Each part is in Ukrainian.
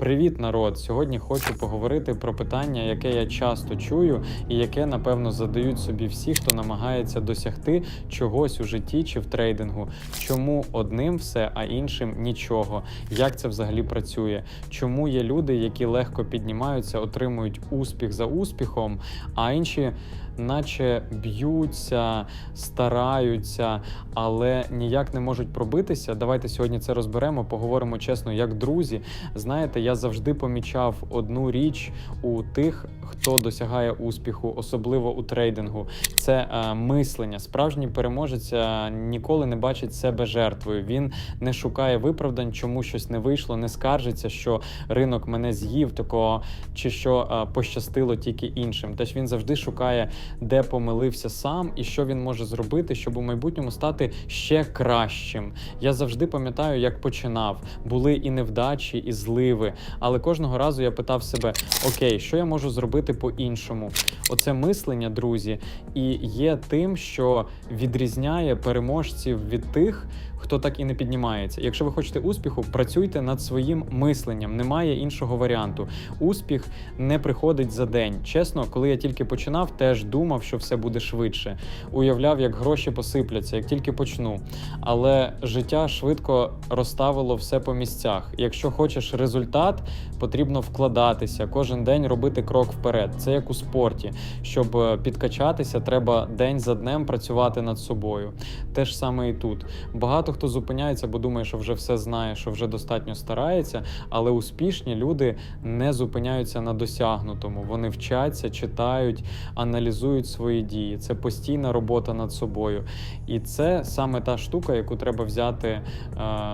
Привіт, народ! Сьогодні хочу поговорити про питання, яке я часто чую, і яке напевно задають собі всі, хто намагається досягти чогось у житті чи в трейдингу. Чому одним все, а іншим нічого? Як це взагалі працює? Чому є люди, які легко піднімаються, отримують успіх за успіхом, а інші, наче б'ються, стараються, але ніяк не можуть пробитися? Давайте сьогодні це розберемо, поговоримо чесно, як друзі. Знаєте, я завжди помічав одну річ у тих, хто досягає успіху, особливо у трейдингу. Це е, мислення. Справжній переможець е, ніколи не бачить себе жертвою. Він не шукає виправдань, чому щось не вийшло, не скаржиться, що ринок мене з'їв, такого чи що е, пощастило тільки іншим. Тож він завжди шукає, де помилився сам і що він може зробити, щоб у майбутньому стати ще кращим. Я завжди пам'ятаю, як починав. Були і невдачі, і зливи. Але кожного разу я питав себе: Окей, що я можу зробити по-іншому? Оце мислення, друзі, і є тим, що відрізняє переможців від тих, хто так і не піднімається. Якщо ви хочете успіху, працюйте над своїм мисленням. Немає іншого варіанту. Успіх не приходить за день. Чесно, коли я тільки починав, теж думав, що все буде швидше. Уявляв, як гроші посипляться, як тільки почну. Але життя швидко розставило все по місцях. Якщо хочеш результат, потрібно вкладатися, кожен день робити крок вперед. Це як у спорті. Щоб е, підкачатися, треба день за днем працювати над собою. Те ж саме і тут. Багато хто зупиняється, бо думає, що вже все знає, що вже достатньо старається, але успішні люди не зупиняються на досягнутому. Вони вчаться, читають, аналізують свої дії. Це постійна робота над собою. І це саме та штука, яку треба взяти е,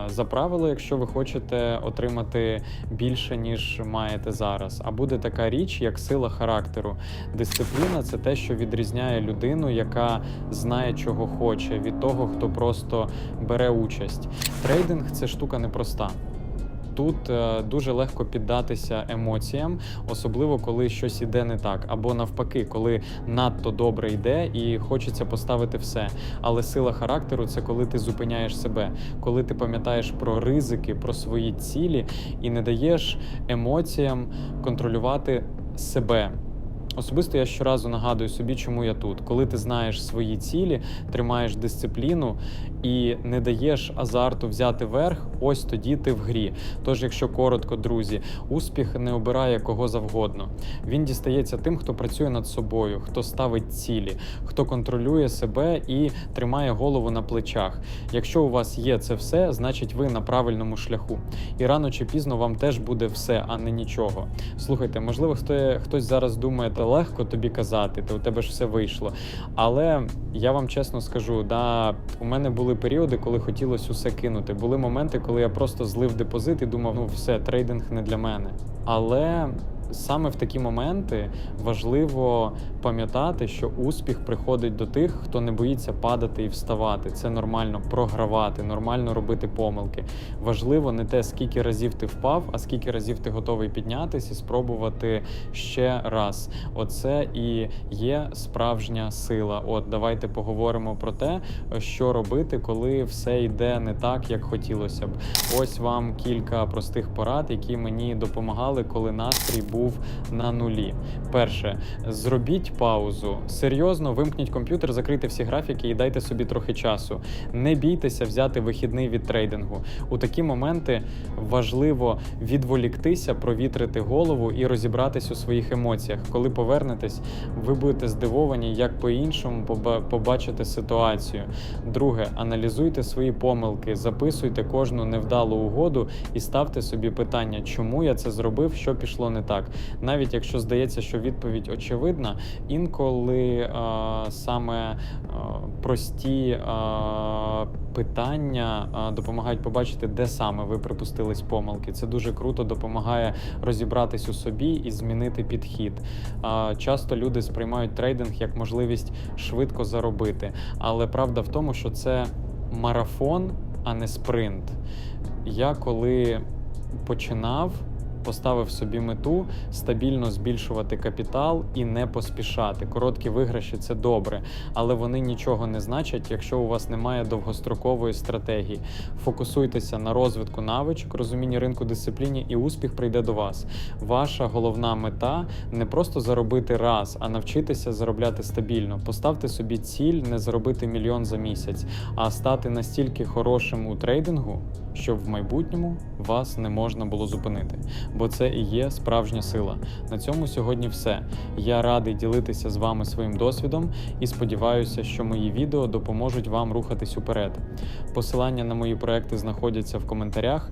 за правило, якщо ви хочете отримати більше, ніж маєте зараз. А буде така річ, як сила характеру. Дисципліна це те, що відрізняє людину, яка знає, чого хоче, від того, хто просто бере участь. Трейдинг це штука непроста. Тут е, дуже легко піддатися емоціям, особливо коли щось іде не так, або навпаки, коли надто добре йде і хочеться поставити все. Але сила характеру це коли ти зупиняєш себе, коли ти пам'ятаєш про ризики, про свої цілі і не даєш емоціям контролювати себе. Особисто я щоразу нагадую собі, чому я тут. Коли ти знаєш свої цілі, тримаєш дисципліну і не даєш азарту взяти верх, ось тоді ти в грі. Тож, якщо коротко, друзі, успіх не обирає кого завгодно. Він дістається тим, хто працює над собою, хто ставить цілі, хто контролює себе і тримає голову на плечах. Якщо у вас є це все, значить ви на правильному шляху. І рано чи пізно вам теж буде все, а не нічого. Слухайте, можливо, хто хтось зараз думає, та легко тобі казати, то у тебе ж все вийшло. Але я вам чесно скажу, да, у мене були періоди, коли хотілося усе кинути. Були моменти, коли я просто злив депозит і думав, ну все, трейдинг не для мене. Але саме в такі моменти важливо пам'ятати, що успіх приходить до тих, хто не боїться падати і вставати. Це нормально програвати, нормально робити помилки. Важливо не те, скільки разів ти впав, а скільки разів ти готовий піднятися і спробувати ще раз. Оце і є справжня сила. От давайте поговоримо про те, що робити, коли все йде не так, як хотілося б. Ось вам кілька простих порад, які мені допомагали, коли настрій був на нулі. Перше, зробіть паузу. Серйозно вимкніть комп'ютер, закрийте всі графіки і дайте собі трохи часу. Не бійтеся взяти вихідний від трейдингу. У такі моменти важливо відволіктися, провітрити голову і розібратись у своїх емоціях. Коли повернетесь, ви будете здивовані, як по-іншому поба- побачите ситуацію. Друге, аналізуйте свої помилки, записуйте кожну невдалу угоду і ставте собі питання, чому я це зробив, що пішло не так. Навіть якщо здається, що відповідь очевидна, інколи е, саме е, прості е, питання е, допомагають побачити, де саме ви припустились помилки. Це дуже круто допомагає розібратись у собі і змінити підхід. Е, часто люди сприймають трейдинг як можливість швидко заробити, але правда в тому, що це марафон, а не спринт. Я коли починав поставив собі мету стабільно збільшувати капітал і не поспішати. Короткі виграші це добре, але вони нічого не значать, якщо у вас немає довгострокової стратегії. Фокусуйтеся на розвитку навичок, розумінні ринку дисципліні, і успіх прийде до вас. Ваша головна мета не просто заробити раз, а навчитися заробляти стабільно. Поставте собі ціль не заробити мільйон за місяць, а стати настільки хорошим у трейдингу, щоб в майбутньому вас не можна було зупинити. Бо це і є справжня сила. На цьому сьогодні все. Я радий ділитися з вами своїм досвідом і сподіваюся, що мої відео допоможуть вам рухатись уперед. Посилання на мої проекти знаходяться в коментарях.